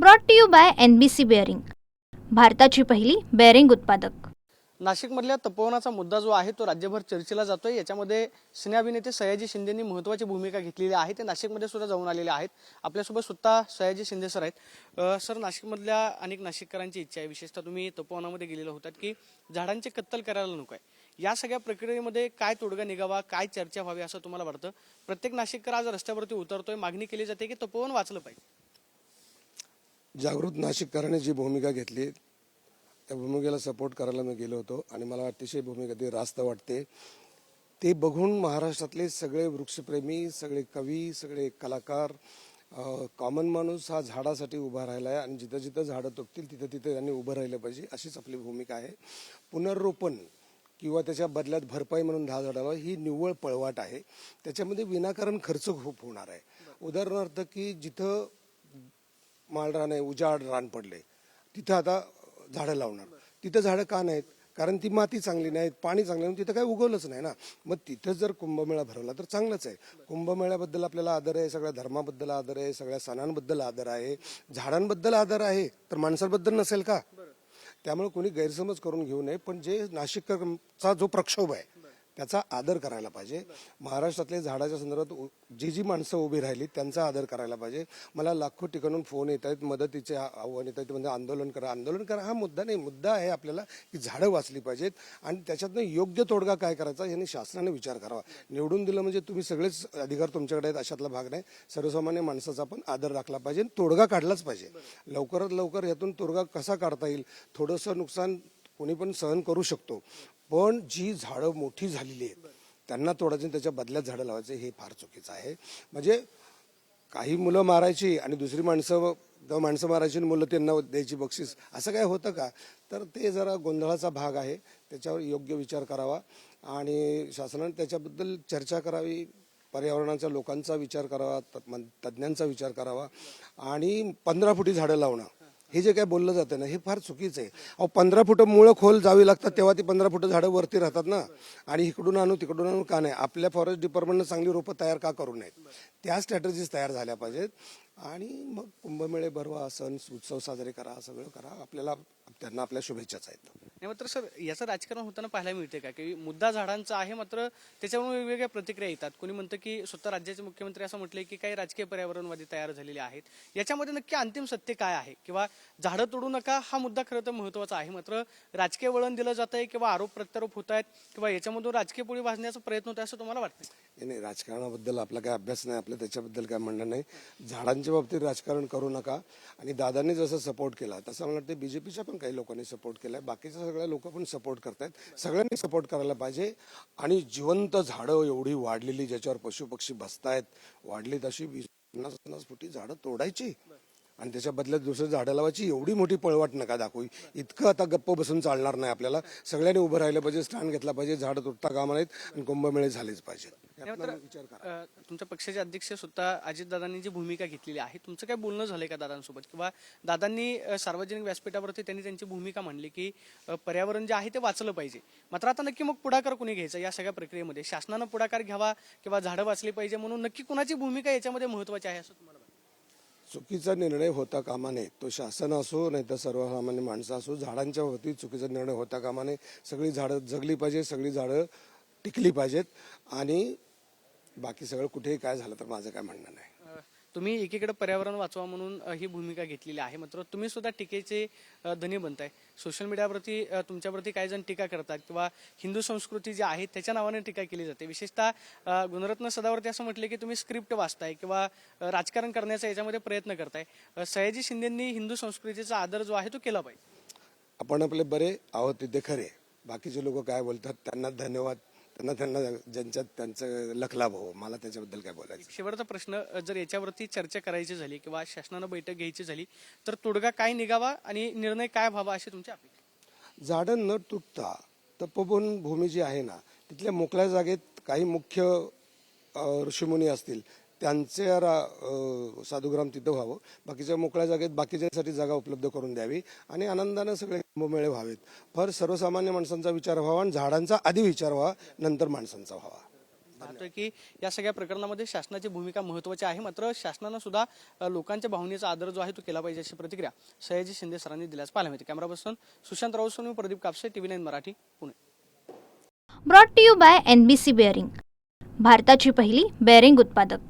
Brought to you by N B C bearing भारताची पहिली bearing उत्पादक. नाशिकमधल्या तपोवनाचा मुद्दा जो आहे तो राज्यभर चर्चेला जातोय. याच्यामध्ये सिने अभिनेते सयाजी शिंदेनी महत्वाची भूमिका घेतलेली आहे. ते नाशिकमध्ये सुद्धा जाऊन आलेले आहेत. आपल्यासोबत स्वतः सयाजी शिंदे सर आहेत. सर नाशिकमधल्या अनेक नाशिककरांची इच्छा आहे. विशेषतः तुम्ही तपोवनामध्ये गेलेला होतात की झाडांची कत्तल करायला नको आहे. या सगळ्या प्रक्रियेमध्ये काय तोडगा निघावा काय चर्चा व्हावी असं तुम्हाला वाटतं? प्रत्येक नाशिककर आज रस्त्यावरती उतरतोय. मागणी केली जाते की तपोवन वाचलं पाहिजे. जागृत नाशिककरांनी जी भूमिका घेतली त्या भूमिकेला सपोर्ट करायला मी गेलो होतो आणि मला अतिशय भूमिका ती रास्त वाटते. ते बघून महाराष्ट्रातले सगळे वृक्षप्रेमी सगळे कवी सगळे कलाकार कॉमन माणूस हा झाडासाठी उभा राहिला आहे आणि जिथं जिथं झाडं तुटतील तिथं तिथं त्यांनी उभं राहिलं पाहिजे अशीच आपली भूमिका आहे. पुनर्रोपण किंवा त्याच्या बदल्यात भरपाई म्हणून दहा झाडाला ही निव्वळ पळवाट आहे. त्याच्यामध्ये विनाकारण खर्च खूप होणार आहे. उदाहरणार्थ की जिथं माळरान आहे उजाड रान पडले. तिथं आता झाडं लावणार. तिथं झाडं का नाहीत? कारण ती माती चांगली नाही पाणी चांगलं नाही तिथं काही उगवलंच नाही ना. मग तिथं जर कुंभमेळा भरवला तर चांगलंच आहे. कुंभमेळ्याबद्दल आपल्याला आदर आहे सगळ्या धर्माबद्दल आदर आहे सगळ्या सणांबद्दल आदर आहे. झाडांबद्दल आदर आहे तर माणसांबद्दल नसेल का? त्यामुळे कोणी गैरसमज करून घेऊ नये पण जे नाशिकचा जो प्रक्षोभ आहे त्याचा आदर करायला पाहिजे. महाराष्ट्रातले झाडाच्या संदर्भात उ- जी जी माणसं उभी राहिली त्यांचा आदर करायला पाहिजे. मला लाखो ठिकाणून फोन येत आहेत मदतीचे आव्हान येत आहेत म्हणजे आंदोलन करा. आंदोलन करा हा मुद्दा नाही. मुद्दा आहे आपल्याला की झाडं वाचली पाहिजेत आणि त्याच्यातनं योग्य तोडगा काय करायचा यांनी शासनाने विचार करावा. निवडून दिलं म्हणजे तुम्ही सगळेच अधिकार तुमच्याकडे आहेत अशातला भाग नाही. सर्वसामान्य माणसाचा पण आदर राखला पाहिजे तोडगा काढलाच पाहिजे. लवकरात लवकर यातून तोडगा कसा काढता येईल? थोडंसं नुकसान कोणी पण सहन करू शकतो. पण जी झाडं मोठी झालेली आहेत त्यांना तोडायचं त्याच्या बदल्यात झाडं लावायचं हे फार चुकीचं आहे. म्हणजे काही मुलं मारायची आणि दुसरी माणसं द माणसं मारायची आणि मुलं त्यांना द्यायची बक्षीस असं काय होतं का? तर ते जरा गोंधळाचा भाग आहे. त्याच्यावर योग्य विचार करावा आणि शासनाने त्याच्याबद्दल चर्चा करावी पर्यावरणाच्या लोकांचा विचार करावा तज्ञ- तज्ज्ञांचा विचार करावा आणि पंधरा फुटी झाडं लावणं. हे जे काय बोललं जातं ना हे फार चुकीचं आहे. अहो पंधरा फुटं मुळं खोल जावी लागतात तेव्हा ती पंधरा फुटं झाडं वरती राहतात ना. आणि इकडून आणू तिकडून आणू का नाही? आपल्या फॉरेस्ट डिपार्टमेंटनं चांगली रोपं तयार का करू नयेत? त्या स्ट्रॅटजीज तयार झाल्या पाहिजेत. आणि मग कुंभमेळे भरवा सण उत्सव साजरे करा सगळं करा. आपल्याला त्यांना आपल्या शुभेच्छाच आहेत. नाही मात्र सर याचं राजकारण होताना पाहायला मिळते का? की मुद्दा झाडांचा आहे मात्र त्याच्यावरून वेगवेगळ्या प्रतिक्रिया येतात. कोणी म्हणतं की स्वतः राज्याचे मुख्यमंत्री असं म्हटलंय की काही राजकीय पर्यावरणवादी तयार झालेले आहेत. याच्यामध्ये नक्की अंतिम सत्य काय आहे? किंवा झाडं तोडू नका हा मुद्दा खरं तर महत्त्वाचा आहे. मात्र राजकीय वळण दिलं जात आहे किंवा आरोप प्रत्यारोप होत आहेत किंवा याच्यामधून राजकीय पोळी भाजण्याचा प्रयत्न होत आहे असं तुम्हाला वाटतं नाही राजकारणाबद्दल आपला काय अभ्यास नाही आपलं त्याच्याबद्दल काय म्हणणं नाही. झाडांच्या बाबतीत राजकारण करू नका. आणि दादांनी जसं सपोर्ट केला तसं मला वाटतं बीजेपीच्या पण काही लोकांनी सपोर्ट केला आहे बाकीच्या सगळ्या लोक पण सपोर्ट करतायत. सगळ्यांनी सपोर्ट करायला पाहिजे. आणि जिवंत झाडं एवढी वाढलेली ज्याच्यावर पशुपक्षी बसतायत वाढली तशी वीस पन्नास पन्नास फुटी झाडं तोडायची. आणि त्याच्या बदल्यात दुसरं झाडं लावायची एवढी मोठी पळवाट नका दाखवू. इतकं आता गप्प बसून चालणार नाही आपल्याला. सगळ्यांनी उभं राहिलं पाहिजे स्टँड घेतला पाहिजे झाडं तुटता कामा नाहीत आणि कुंभमेळे झालेच विचार करा. अ, तुमच्या पक्षाचे अध्यक्ष स्वतः अजितदादांनी जी भूमिका घेतलेली आहे तुमचं काय बोलणं झालंय का दादांसोबत? किंवा दादांनी सार्वजनिक व्यासपीठावरती त्यांनी त्यांची भूमिका मांडली की पर्यावरण जे आहे ते वाचलं पाहिजे. मात्र आता नक्की मग पुढाकार कोणी घ्यायचा या सगळ्या प्रक्रियेमध्ये? शासनानं पुढाकार घ्यावा किंवा झाडं वाचली पाहिजे म्हणून नक्की कुणाची भूमिका याच्यामध्ये महत्वाची आहे असं तुम्हाला? चुकीचा निर्णय होता कामा नये. तो शासन असो नाही तर सर्वसामान्य माणसं असो झाडांच्या बाबतीत चुकीचा निर्णय होता कामा नये. सगळी झाडं जगली पाहिजे सगळी झाडं टिकली पाहिजेत. आणि बाकी सगळं कुठेही काय झालं तर माझं काय म्हणणं नाही. तुम्ही एकीकडे पर्यावरण वाचवा म्हणून ही भूमिका घेतलेली आहे. मात्र तुम्ही सुद्धा टीकेचे धनी बनताय. सोशल मीडियावरती तुमच्यावरती काही जण टीका करतात किंवा हिंदू संस्कृती जी आहे त्याच्या नावाने टीका केली जाते. विशेषतः गुणरत्न सदावरती असं म्हटले की तुम्ही स्क्रिप्ट वाचताय किंवा राजकारण करण्याचा याच्यामध्ये प्रयत्न करताय. सयाजी शिंदेंनी हिंदू संस्कृतीचा आदर जो आहे तो केला पाहिजे. आपण आपले बरे आहोत तिथे खरे. बाकीचे लोक काय बोलतात त्यांना धन्यवाद त्यांना त्यांना ज्यांच्यात त्यांचं लखलाभ हो मला त्याच्याबद्दल काय बोलायचं? शेवटचा प्रश्न जर याच्यावरती चर्चा करायची झाली किंवा शासनानं बैठक घ्यायची झाली तर तोडगा काय निघावा आणि निर्णय काय व्हावा अशी तुमची अपेक्षा? झाडं न तुटता तपोवन भूमी जी आहे ना तिथल्या मोकळ्या जागेत काही मुख्य ऋषीमुनी असतील त्यांचे रा- साधुग्राम तिथं व्हावं. बाकीच्या मोकळ्या जागेत बाकीच्यासाठी जागा उपलब्ध करून द्यावी आणि आनंदानं सगळे कुंभमेळे व्हावेत. फार सर्वसामान्य माणसांचा विचार व्हावा आणि झाडांचा आधी विचार व्हावा नंतर माणसांचा व्हावा. पाहतोय की या सगळ्या प्रकरणामध्ये शासनाची भूमिका महत्वाची आहे. मात्र शासनानं सुद्धा लोकांच्या भावनेचा आदर जो आहे तो केला पाहिजे अशी प्रतिक्रिया सयाजी शिंदे सरांनी दिल्यास पाहायला मिळते. Camera person Sushant Raut Sonu Pradeep Kapse TV nine Marathi Pune. Brought to you by N B C bearing भारताची पहिली बेअरिंग उत्पादक.